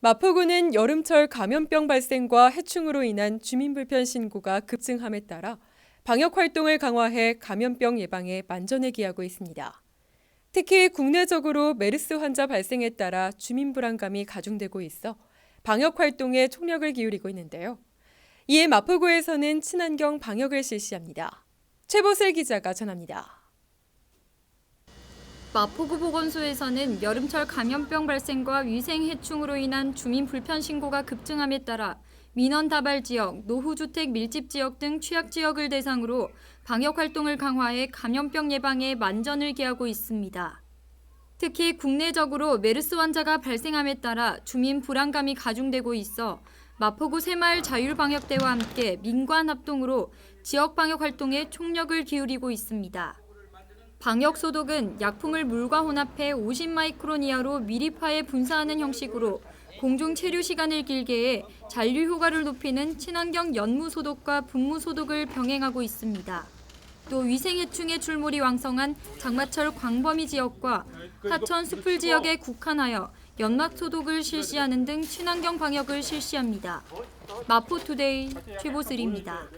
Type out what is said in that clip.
마포구는 여름철 감염병 발생과 해충으로 인한 주민 불편 신고가 급증함에 따라 방역 활동을 강화해 감염병 예방에 만전을 기하고 있습니다. 특히 국내적으로 메르스 환자 발생에 따라 주민 불안감이 가중되고 있어 방역 활동에 총력을 기울이고 있는데요. 이에 마포구에서는 친환경 방역을 실시합니다. 최보슬 기자가 전합니다. 마포구 보건소에서는 여름철 감염병 발생과 위생 해충으로 인한 주민 불편 신고가 급증함에 따라 민원 다발 지역, 노후주택 밀집 지역 등 취약 지역을 대상으로 방역 활동을 강화해 감염병 예방에 만전을 기하고 있습니다. 특히 국내적으로 메르스 환자가 발생함에 따라 주민 불안감이 가중되고 있어 마포구 새마을 자율방역대와 함께 민관 합동으로 지역 방역 활동에 총력을 기울이고 있습니다. 방역 소독은 약품을 물과 혼합해 50마이크론 이하로 미리파에 분사하는 형식으로 공중 체류 시간을 길게 해 잔류 효과를 높이는 친환경 연무 소독과 분무 소독을 병행하고 있습니다. 또 위생해충의 출몰이 왕성한 장마철 광범위 지역과 하천 수풀 지역에 국한하여 연막 소독을 실시하는 등 친환경 방역을 실시합니다. 마포투데이 최보슬입니다.